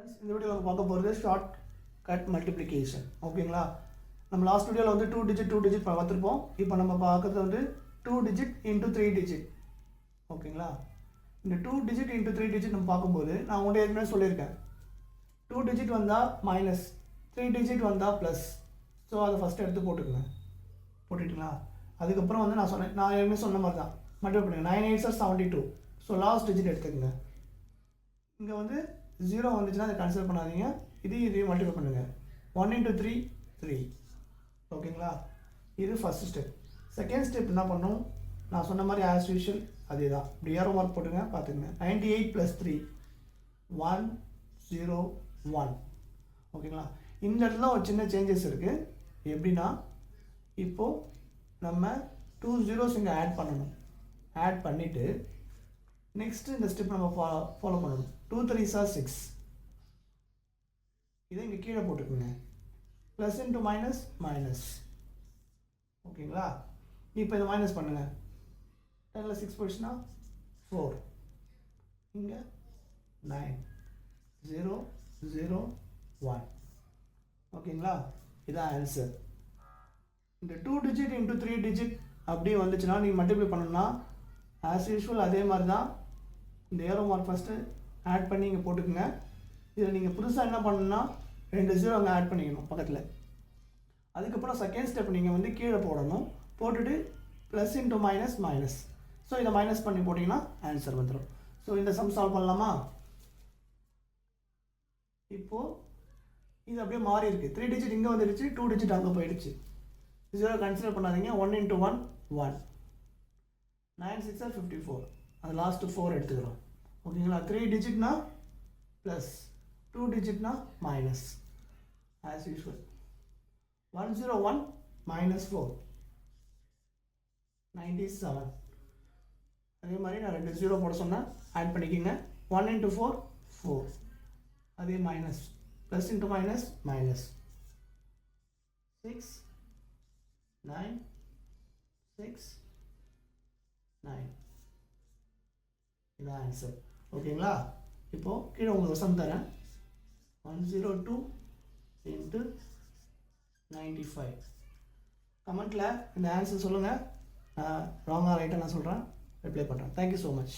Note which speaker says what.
Speaker 1: Friends இந்த வீடியோவில் பார்க்க போகிறது ஷார்ட் கட் மல்டிப்ளிகேஷன் ஓகேங்களா நம்ம லாஸ்ட் வீடியோவில் வந்து டூ டிஜிட் டூ டிஜிட் பார்த்துருப்போம். இப்போ நம்ம பார்க்கறது வந்து two digit into three digit ஓகேங்களா இந்த two digit into three digit நம்ம பார்க்கும்போது நான் உங்கள்கிட்ட ஏற்கனவே சொல்லியிருக்கேன். டூ டிஜிட் வந்தால் மைனஸ் த்ரீ டிஜிட் வந்தால் ப்ளஸ் ஸோ அதை ஃபஸ்ட்டு எடுத்து போட்டுக்கோங்க. போட்டுட்டுங்களா? அதுக்கப்புறம் வந்து நான் சொன்னேன் நான் ஏற்கனவே சொன்ன மாதிரி தான். மல்டிபிள் பண்ணுங்கள் nine eight sir seventy two so last digit எடுத்துக்கோங்க. இங்கே வந்து ஜீரோ வந்துச்சுன்னா அதை கன்சிடர் பண்ணாதீங்க. இதையும் இதையும் மல்டிபிள் பண்ணுங்கள் ஒன் இன்ட்டு த்ரீ த்ரீ ஓகேங்களா இது ஃபஸ்ட் ஸ்டெப் செகண்ட் ஸ்டெப் என்ன பண்ணும்? நான் சொன்ன மாதிரி ஆஸ் யூஷுவல் அதே தான் இப்படி ஏரோ மார்க் போட்டுங்க பார்த்துக்குங்க. Ninety eight plus three one zero one ஓகேங்களா இந்த இடத்துல ஒரு சின்ன சேஞ்சஸ் இருக்குது எப்படின்னா இப்போது நம்ம டூ ஜீரோஸ் இங்கே ஆட் பண்ணணும். ஆட் பண்ணிவிட்டு நெக்ஸ்ட்டு இந்த ஸ்டெப் நம்ம ஃபாலோ ஃபாலோ பண்ணணும். டூ த்ரீ சார் சிக்ஸ் இதை இங்கே கீழே போட்டுக்கோங்க. ப்ளஸ் இன்ட்டு மைனஸ் மைனஸ் ஓகேங்களா? இப்போ இதை மைனஸ் பண்ணுங்கள் டெனில் சிக்ஸ் போயிடுச்சுன்னா ஃபோர் இங்கே நைன் ஜீரோ ஜீரோ ஒன் ஓகேங்களா? இதான் ஆன்சர் இந்த two digit into three digit அப்படியே வந்துச்சுன்னா நீங்கள் மல்டிப்ளை பண்ணணும்னா ஆஸ் யூஷுவல் அதே மாதிரி தான் இந்த ஏரோ மார்க் ஃபஸ்ட்டு ஆட் பண்ணி இங்கே போட்டுக்கோங்க. இதில் நீங்கள் புதுசாக என்ன பண்ணணும்னா ரெண்டு ஜீரோ அங்கே ஆட் பண்ணிக்கணும் பக்கத்தில். அதுக்கப்புறம் செகண்ட் ஸ்டெப் நீங்கள் வந்து கீழே போடணும். போட்டுட்டு plus into minus minus so இதை மைனஸ் பண்ணி போட்டிங்கன்னா ஆன்சர் வந்துடும் ஸோ இந்த சம் சால்வ் பண்ணலாமா? இப்போது இது அப்படியே மாறி இருக்குது த்ரீ டிஜிட் இங்கே வந்துடுச்சு டூ டிஜிட் அங்கே போயிடுச்சு. ஜீரோ கன்சிடர் பண்ணாதீங்க. One into one one nine six or fifty four அது லாஸ்ட்டு ஃபோர் எடுத்துக்கிறோம். ஓகேங்களா த்ரீ டிஜிட்னா plus two டிஜிட்னா minus as usual one zero one minus four ninety seven அதே மாதிரி நான் ரெண்டு ஜீரோ போட சொன்னேன் ஆட் பண்ணிக்கோங்க. ஒன் இன்ட்டு ஃபோர் ஃபோர் அதே minus plus into minus minus six nine six nine இதான் ஆன்சர் ஓகேங்களா? இப்போது கீழே உங்களுக்கு சம் தரேன். One zero two into ninety five கமெண்ட்டில் இந்த ஆன்சர் சொல்லுங்கள் நான் ராங்காக ரைட்டாக நான் சொல்கிறேன் ரிப்ளை பண்ணுறேன் தேங்க்யூ ஸோ மச்